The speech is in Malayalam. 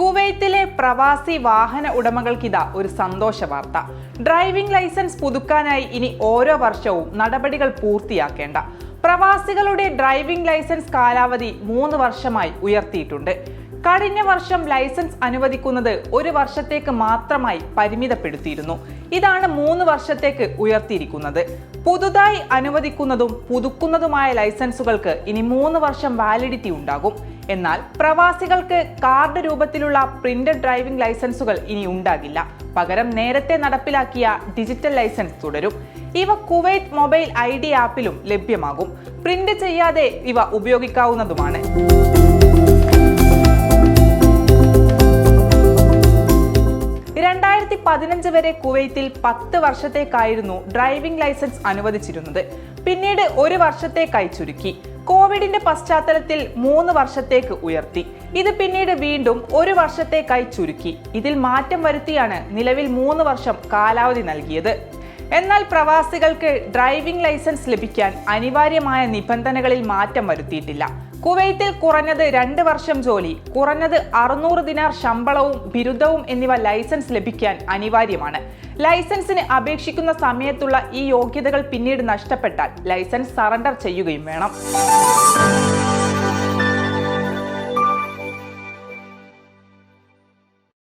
കുവൈത്തിലെ പ്രവാസി വാഹന ഉടമകൾക്കിതാ ഒരു സന്തോഷ വാർത്ത. ഡ്രൈവിംഗ് ലൈസൻസ് പുതുക്കാനായി ഇനി ഓരോ വർഷവും നടപടികൾ പൂർത്തിയാക്കേണ്ട. പ്രവാസികളുടെ ഡ്രൈവിംഗ് ലൈസൻസ് കാലാവധി മൂന്ന് വർഷമായി ഉയർത്തിയിട്ടുണ്ട്. കഴിഞ്ഞ വർഷം ലൈസൻസ് അനുവദിക്കുന്നത് ഒരു വർഷത്തേക്ക് മാത്രമായി പരിമിതപ്പെടുത്തിയിരുന്നു. ഇതാണ് മൂന്ന് വർഷത്തേക്ക് ഉയർത്തിയിരിക്കുന്നത്. പുതുതായി അനുവദിക്കുന്നതും പുതുക്കുന്നതുമായ ലൈസൻസുകൾക്ക് ഇനി മൂന്ന് വർഷം വാലിഡിറ്റി ഉണ്ടാകും. എന്നാൽ പ്രവാസികൾക്ക് കാർഡ് രൂപത്തിലുള്ള പ്രിന്റഡ് ഡ്രൈവിംഗ് ലൈസൻസുകൾ ഇനി ഉണ്ടാകില്ല. പകരം നേരത്തെ നടപ്പിലാക്കിയ ഡിജിറ്റൽ ലൈസൻസ് തുടരും. ഇവ കുവൈറ്റ് മൊബൈൽ ഐ ഡി ആപ്പിലും ലഭ്യമാകും. പ്രിന്റ് ചെയ്യാതെ ഇവ ഉപയോഗിക്കാവുന്നതുമാണ്. രണ്ടായിരത്തി പതിനഞ്ച് വരെ കുവൈത്തിൽ പത്ത് വർഷത്തേക്കായിരുന്നു ഡ്രൈവിംഗ് ലൈസൻസ് അനുവദിച്ചിരുന്നത്. പിന്നീട് ഒരു വർഷത്തേക്കായി ചുരുക്കി. കോവിഡിന്റെ പശ്ചാത്തലത്തിൽ മൂന്ന് വർഷത്തേക്ക് ഉയർത്തി. ഇത് പിന്നീട് വീണ്ടും ഒരു വർഷത്തേക്കായി ചുരുക്കി. ഇതിൽ മാറ്റം വരുത്തിയാണ് നിലവിൽ മൂന്ന് വർഷം കാലാവധി നൽകിയത്. എന്നാൽ പ്രവാസികൾക്ക് ഡ്രൈവിംഗ് ലൈസൻസ് ലഭിക്കാൻ അനിവാര്യമായ നിബന്ധനകളിൽ മാറ്റം വരുത്തിയിട്ടില്ല. കുവൈത്തിൽ കുറഞ്ഞത് രണ്ട് വർഷം ജോലി കുറഞ്ഞത് അറുന്നൂറ് ദിനാർ ശമ്പളവും ബിരുദവും എന്നിവ ലൈസൻസ് ലഭിക്കാൻ അനിവാര്യമാണ്. ലൈസൻസിന് അപേക്ഷിക്കുന്ന സമയത്തുള്ള ഈ യോഗ്യതകൾ പിന്നീട് നഷ്ടപ്പെട്ടാൽ ലൈസൻസ് സറണ്ടർ ചെയ്യുകയും വേണം.